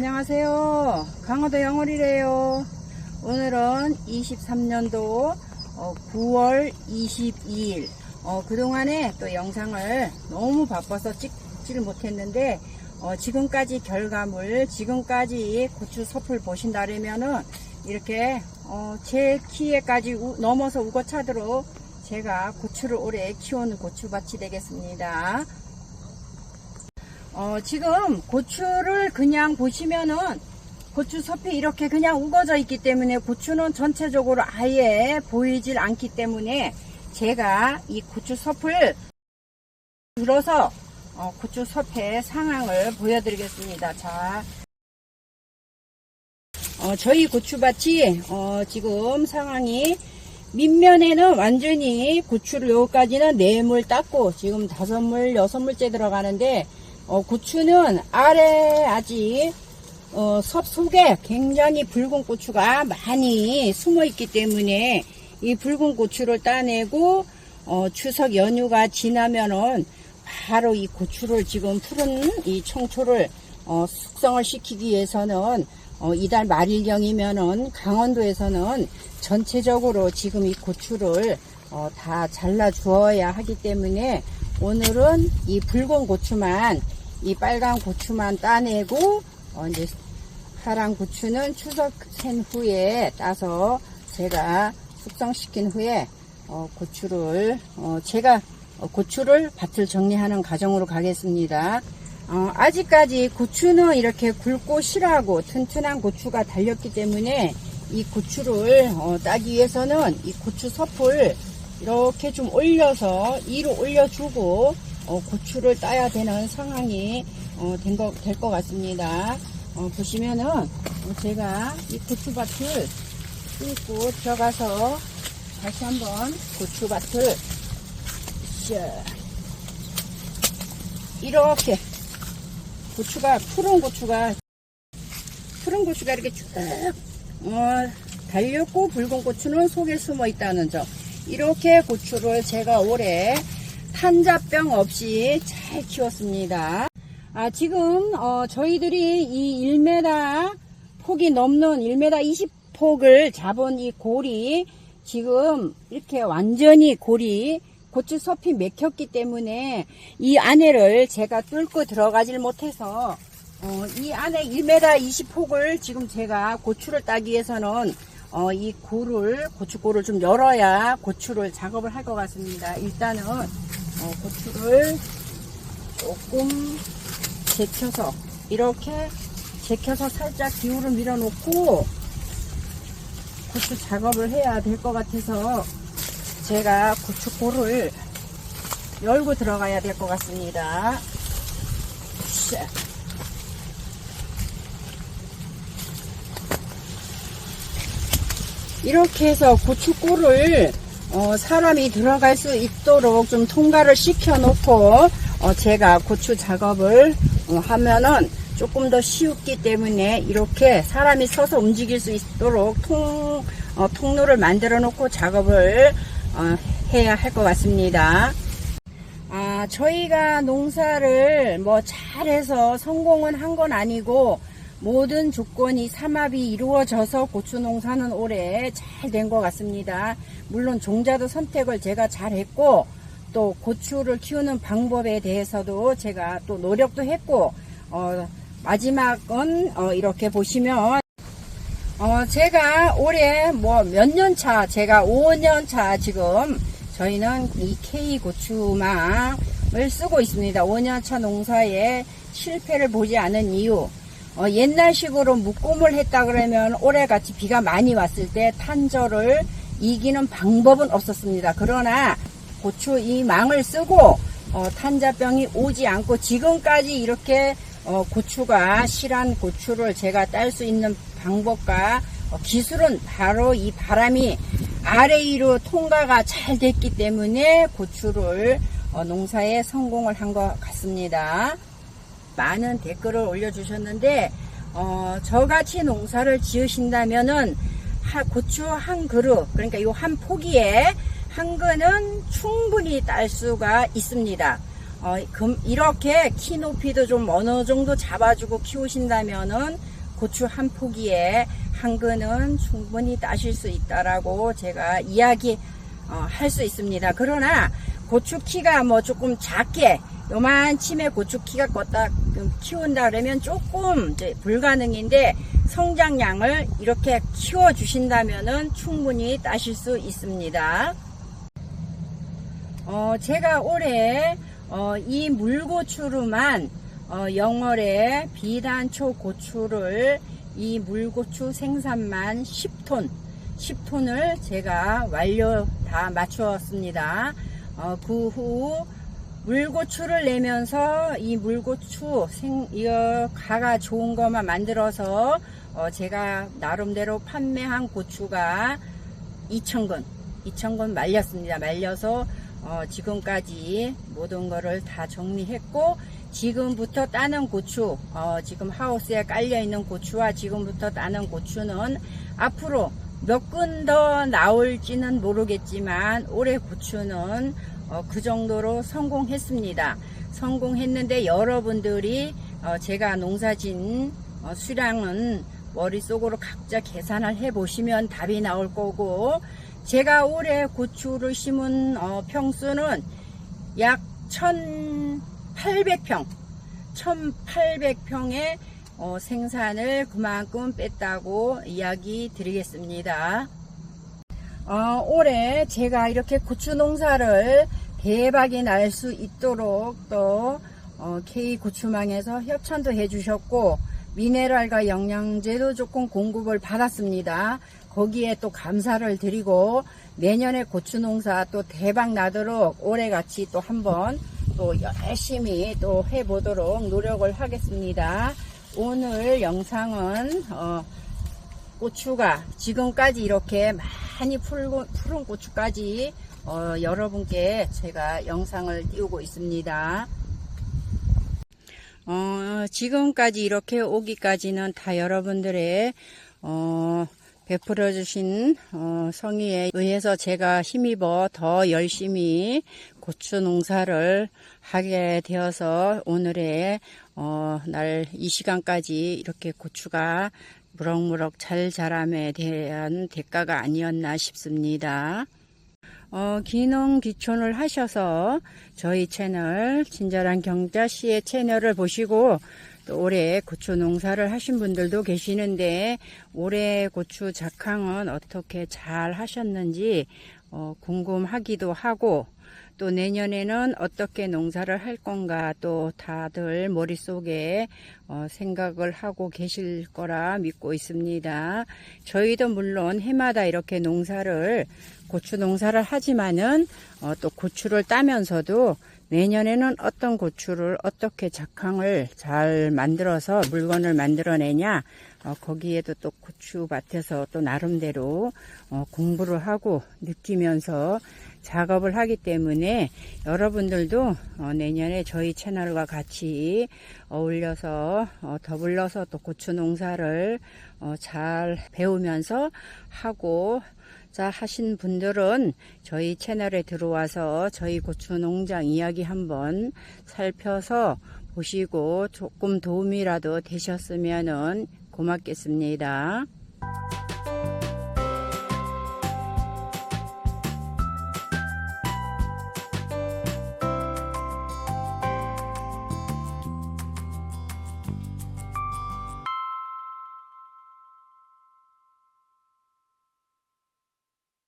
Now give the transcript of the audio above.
안녕하세요. 강화도 영월이래요. 오늘은 23년도 9월 22일. 어, 그동안에 또 영상을 너무 바빠서 찍지를 못했는데, 어, 지금까지 결과물, 지금까지 고추 섭을 보신다면은, 이렇게, 어, 제 키에까지 우- 넘어서 우거차도록 제가 고추를 오래 키운 고추밭이 되겠습니다. 어, 지금 고추를 그냥 보시면은 고추 섭이 이렇게 그냥 우거져 있기 때문에 고추는 전체적으로 아예 보이질 않기 때문에 제가 이 고추 섭을 들어서 어, 고추 섭의 상황을 보여드리겠습니다. 자, 어, 저희 고추밭이 어, 지금 상황이 밑면에는 완전히 고추를 여기까지는 네물 땄고 지금 다섯 물 여섯 물째 들어가는데 어, 고추는 아래 아직 어, 섭 속에 굉장히 붉은 고추가 많이 숨어 있기 때문에 이 붉은 고추를 따내고 어, 추석 연휴가 지나면은 바로 이 고추를 지금 푸른 이 청초를 어, 숙성을 시키기 위해서는 어, 이달 말일경이면은 강원도에서는 전체적으로 지금 이 고추를 어, 다 잘라 주어야 하기 때문에 오늘은 이 붉은 고추만 이 빨간 고추만 따내고 어, 이제 파란 고추는 추석 센 후에 따서 제가 숙성시킨 후에 어, 고추를 어, 제가 어, 고추를 밭을 정리하는 과정으로 가겠습니다. 어, 아직까지 고추는 이렇게 굵고 실하고 튼튼한 고추가 달렸기 때문에 이 고추를 어, 따기 위해서는 이 고추 섭을 이렇게 좀 올려서 위로 올려주고 어, 고추를 따야 되는 상황이 어, 될것 같습니다. 어, 보시면은 어, 제가 이 고추밭을 뚫고 들어가서 다시 한번 고추밭을 자, 이렇게 고추가 푸른 고추가 푸른 고추가 이렇게 쭉 어, 달렸고 붉은 고추는 속에 숨어 있다는 점 이렇게 고추를 제가 올해 탄자병 없이 잘 키웠습니다. 아, 지금, 어, 저희들이 이 1m 폭이 넘는 1m 20폭을 잡은 이 골이 지금 이렇게 완전히 골이 고추 섭이 맥혔기 때문에 이 안에를 제가 뚫고 들어가질 못해서 어, 이 안에 1m 20폭을 지금 제가 고추를 따기 위해서는 어, 이 골을 고추골을 좀 열어야 고추를 작업을 할 것 같습니다. 일단은 어, 고추를 조금 제켜서 이렇게 제켜서 살짝 기울을 밀어놓고 고추 작업을 해야 될 것 같아서 제가 고추골을 열고 들어가야 될 것 같습니다. 자. 이렇게 해서 고추골을 어, 사람이 들어갈 수 있도록 좀 통과를 시켜 놓고 어, 제가 고추 작업을 어, 하면은 조금 더 쉬웠기 때문에 이렇게 사람이 서서 움직일 수 있도록 통, 어, 통로를 만들어 놓고 작업을 어, 해야 할 것 같습니다. 아, 저희가 농사를 뭐 잘해서 성공은 한 건 아니고 모든 조건이 삼합이 이루어져서 고추 농사는 올해 잘 된 것 같습니다. 물론 종자도 선택을 제가 잘 했고 또 고추를 키우는 방법에 대해서도 제가 또 노력도 했고 어, 마지막은 어, 이렇게 보시면 어, 제가 올해 뭐 몇 년 차, 제가 5년 차 지금 저희는 이 K 고추망을 쓰고 있습니다. 5년 차 농사에 실패를 보지 않은 이유. 어, 옛날식으로 묶음을 했다 그러면 올해같이 비가 많이 왔을 때 탄저를 이기는 방법은 없었습니다. 그러나 고추 이 망을 쓰고 어, 탄자병이 오지 않고 지금까지 이렇게 어, 고추가 실한 고추를 제가 딸 수 있는 방법과 어, 기술은 바로 이 바람이 아래 위로 통과가 잘 됐기 때문에 고추를 어, 농사에 성공을 한 것 같습니다. 많은 댓글을 올려주셨는데 어, 저같이 농사를 지으신다면은 하- 고추 한 그루 그러니까 이 한 포기에 한 근은 충분히 딸 수가 있습니다. 어, 금- 이렇게 키 높이도 좀 어느 정도 잡아주고 키우신다면은 고추 한 포기에 한 근은 충분히 따실 수 있다라고 제가 이야기 어, 할 수 있습니다. 그러나 고추 키가 뭐 조금 작게 요만침에 고추 키가 껐다 키운다 그러면 조금 이제 불가능인데 성장량을 이렇게 키워 주신다면은 충분히 따실 수 있습니다. 어, 제가 올해 어, 이 물고추로만 어, 영월에 비단초 고추를 이 물고추 생산만 10톤 10톤을 제가 완료 다 맞추었습니다. 어, 그후 물고추를 내면서 이 물고추 생, 이거 가가 좋은 것만 만들어서 어, 제가 나름대로 판매한 고추가 2,000건, 2,000건 말렸습니다. 말려서 어, 지금까지 모든 거를 다 정리했고 지금부터 따는 고추, 어, 지금 하우스에 깔려 있는 고추와 지금부터 따는 고추는 앞으로 몇 근 더 나올지는 모르겠지만 올해 고추는 어, 그 정도로 성공했습니다. 성공했는데 여러분들이 어, 제가 농사진 어, 수량은 머릿속으로 각자 계산을 해 보시면 답이 나올 거고 제가 올해 고추를 심은 어, 평수는 약 1800평 1800평의 어, 생산을 그만큼 뺐다고 이야기 드리겠습니다. 어, 올해 제가 이렇게 고추 농사를 대박이 날 수 있도록 또 어, K 고추망에서 협찬도 해주셨고 미네랄과 영양제도 조금 공급을 받았습니다. 거기에 또 감사를 드리고 내년에 고추 농사 또 대박 나도록 올해 같이 또 한번 또 열심히 또 해보도록 노력을 하겠습니다. 오늘 영상은 어, 고추가 지금까지 이렇게 많이 풀고, 푸른 고추까지 어, 여러분께 제가 영상을 띄우고 있습니다. 어, 지금까지 이렇게 오기까지는 다 여러분들의 어, 베풀어 주신 어, 성의에 의해서 제가 힘입어 더 열심히 고추 농사를 하게 되어서 오늘의 어, 날이 시간까지 이렇게 고추가 무럭무럭 잘 자람에 대한 대가가 아니었나 싶습니다. 어, 기농 귀촌을 하셔서 저희 채널 친절한 경자 씨의 채널을 보시고 또 올해 고추 농사를 하신 분들도 계시는데 올해 고추 작황은 어떻게 잘 하셨는지 어, 궁금하기도 하고 또 내년에는 어떻게 농사를 할 건가 또 다들 머릿속에 어, 생각을 하고 계실 거라 믿고 있습니다. 저희도 물론 해마다 이렇게 농사를 고추 농사를 하지만은 어, 또 고추를 따면서도 내년에는 어떤 고추를 어떻게 작황을 잘 만들어서 물건을 만들어내냐 어, 거기에도 또 고추밭에서 또 나름대로 어, 공부를 하고 느끼면서 작업을 하기 때문에 여러분들도 어, 내년에 저희 채널과 같이 어울려서 어, 더불러서 또 고추 농사를 어, 잘 배우면서 하고 자 하신 분들은 저희 채널에 들어와서 저희 고추 농장 이야기 한번 살펴서 보시고 조금 도움이라도 되셨으면 고맙겠습니다.